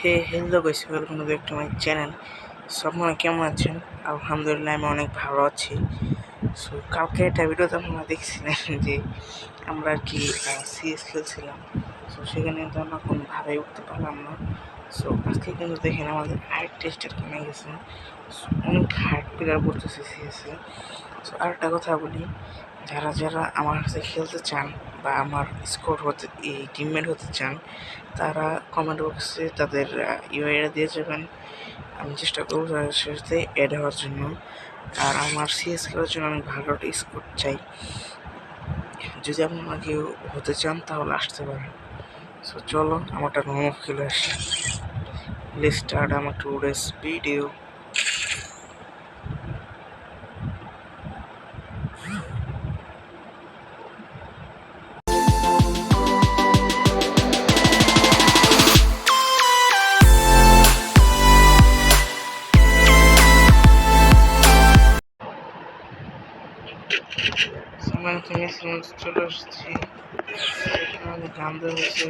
Hey hello guys welcome back to my channel সব আপনারা কেমন আছেন? আলহামদুলিল্লাহ, আমি অনেক ভালো আছি। সো কালকে একটা ভিডিওতে আপনারা দেখছিলেন যে আমরা আর কি সিএস খেলছিলাম। সো সেখানে তো আমরা কোনো কোনোভাবেই উঠতে পারলাম না। সো আজকে কিন্তু দেখেন আমাদের হাইট টেস্টের কমে গেছে। অনেক হার্ড প্লেয়ার করতেছে সিএসে সো আরেকটা কথা বলি। যারা যারা আমার কাছে খেলতে চান বা আমার স্কোর হতে, এই টিমমেট হতে চান, তারা কমেন্ট বক্সে তাদের ইউআইটা দিয়ে যাবেন। আমি চেষ্টা করব তাদের সাথে অ্যাড হওয়ার জন্য। আর আমার সিএস খেলার জন্য আমি ভালো একটা স্কোর চাই। যদি আপনারা কেউ হতে চান, তাহলে আসতে পারেন। সো চলো, আমারটা নোমো খেলে আসি। লেট স্টার্ট আমার টুডেস ভিডিও চলে আসছি। সেখানে গান হয়েছে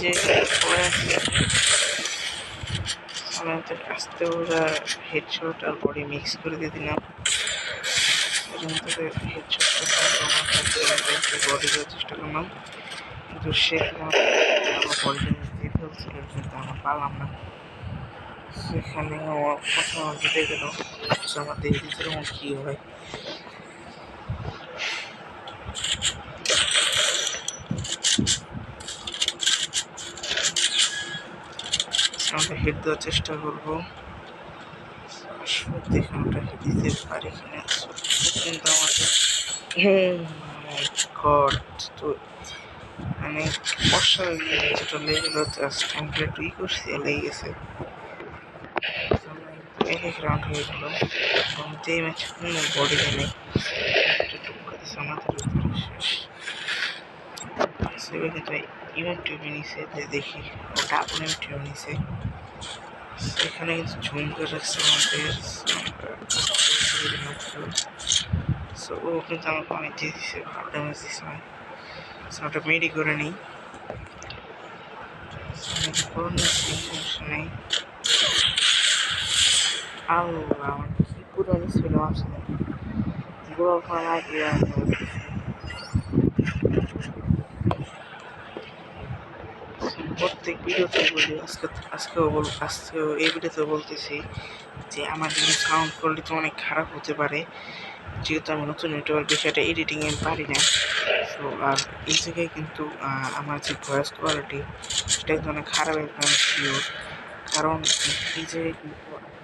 যে পড়ে আছে সাধারণত আস্তে ওরা হেডশট আর বডি মিক্স করে দিয়ে দিলাম। এরকম থেকে হেডশটটা বডি দেওয়ার চেষ্টা করলাম। কিন্তু সে আমার বডি দিয়ে ফেলছিল কিন্তু আমরা পারলাম না। সেখানে আমার কথা জিতে গেল আমার দেখি সেরকম কী হয়। আমরা হিট দেওয়ার চেষ্টা করব। দেখুন ওটা দিতে পারি কিনা কিন্তু আমাকে গড তো মানে বর্ষা যেটা লেগে গেল জাস্ট ই করছি লেগে গেছে। এক এক রাউন্ড হয়ে গেল। যে ম্যাচ বডি নেই। আমাদের সেবে কিন্তু ইভেন্ট টিভি দেখি। ওটা আপনি টিভি নিছে সেখানে কিন্তু ঝুম করে রাখছে আমাদের সো ও কিন্তু দিচ্ছে ভালো ড্যামেজ ওটা মেডি করে নিই। সমস্যা নেই। আল্লাহ আমার কি পুরানি ছিল আসলে গোল খাওয়ার আগে প্রত্যেক ভিডিওতে বলি আজকে আজকেও বল আজকেও এই ভিডিওতে বলতেছি যে আমার কিন্তু সাউন্ড কোয়ালিটি অনেক খারাপ হতে পারে যেহেতু আমি নতুন ইউটিউবার বিষয়টা এডিটিংয়ে পারি না সো আর এই জায়গায় কিন্তু আমার যে ভয়েস কোয়ালিটি সেটা কিন্তু অনেক খারাপ একদম শিওর কারণ এই জায়গায় কিন্তু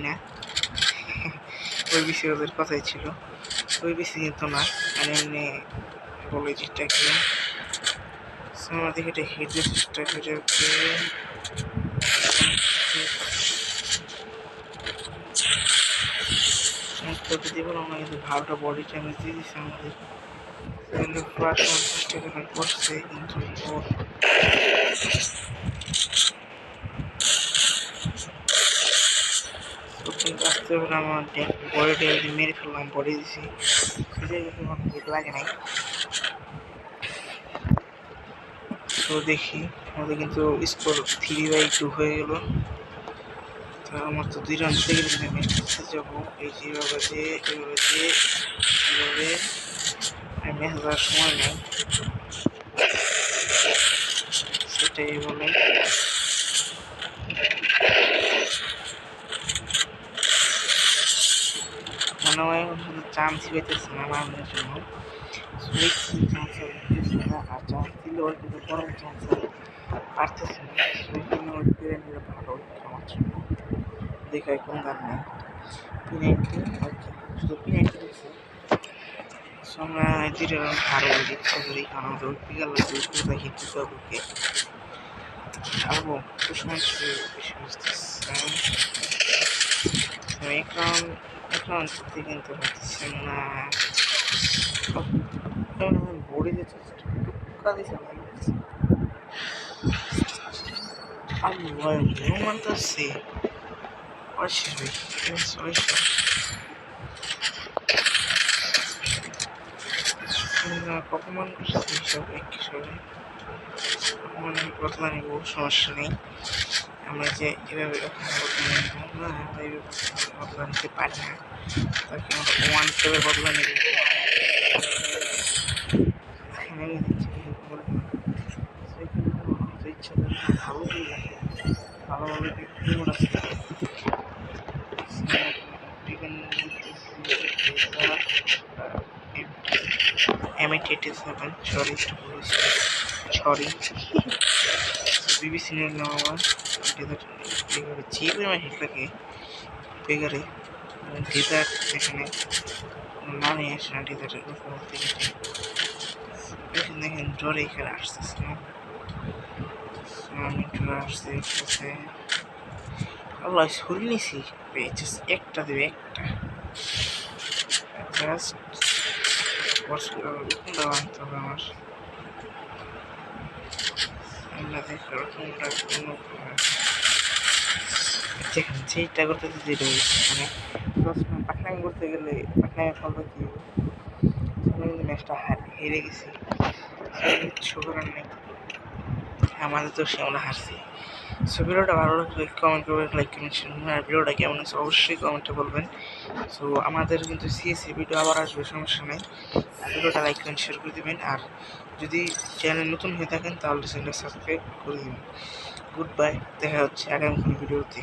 না ওই ওদের কথাই ছিল ওই কিন্তু না মানে এমনি বলে যেটাকে আমাদেরকে এটা হেডে চেষ্টা করে করতে দিব আমরা কিন্তু ভালোটা বডি ড্যামেজ দিয়ে দিচ্ছে আমাদের কিন্তু ফ্লাশ চেষ্টা করে করছে কিন্তু আসতে হবে আমার বডি ড্যামেজ মেরে ফেললাম বডি দিছি সেটাই আমার হিট লাগে নাই তো দেখি আমাদের কিন্তু স্কোর থ্রি বাই টু হয়ে গেল তো আমার তো দুই রান থেকে যাব এই যেভাবে এভাবে এভাবে ম্যাচ যাওয়ার সময় নেই। সেটাই বলে। মনে হয় চান্স পেতেছে না নামানোর জন্য। চান্স আর চান্স দিলে ওর কিন্তু বড় চান্স পারতেছে না। সেই জন্য ওই পেরে নিলে ভালো আমার জন্য। দেখায় কোন গান নেই। ওকে শুধু সো আমরা রান হারবো ইচ্ছা করি কারণ শুরু বেশি বুঝতেছে এক রাউন্ড এক রাউন্ড করতে কিন্তু হচ্ছে না বড়ি দিতে টুকা দিছে তো অবশ্যই অবশ্যই পকমান করছে হিসাবে হিসাবে পকমান বদলা নিব, সমস্যা নেই। আমরা যে এভাবে না আমরা এইভাবে বদলা নিতে পারি না। তাকে আমরা ওয়ান করে বদলা নিব। ইচ্ছা ভালো ভালোভাবে বিক্রি আছে MAT seven sorry sorry BBC নিলাম আমার বেগারে যে পরিমাণ হিট লাগে বেগারে ডিজার্ট এখানে নামে আসে না ডিজার্টের উপর থেকে দেখেন জ্বরে এখানে আসতেছে না। আমি জ্বরে আসতে আসতেছে। আল্লাহ সরিয়ে নিছি। একটা দেবে একটা। জাস্ট কোনটা আনতে হবে আমার যেখানে যেটা করতে যেটা মানে পাটনামি করতে গেলে পাটনামি ফলটা কি? আমি কিন্তু হেরে গেছি। আমাদের তো সে আমরা হারছি। ভিডিওটা ভালো লাগলে কমেন্ট করবেন লাইক কমেন্ট আর ভিডিওটা কেমন আছে অবশ্যই কমেন্টে বলবেন। সো আমাদের কিন্তু সিএসি ভিডিও আবার আসবে, সমস্যা নেই। ভিডিওটা লাইক কমেন্ট শেয়ার করে দেবেন। আর যদি চ্যানেল নতুন হয়ে থাকেন, তাহলে চ্যানেলটা সাবস্ক্রাইব করে দেবেন। গুড বাই দেখা হচ্ছে আগামী কোনো ভিডিওতে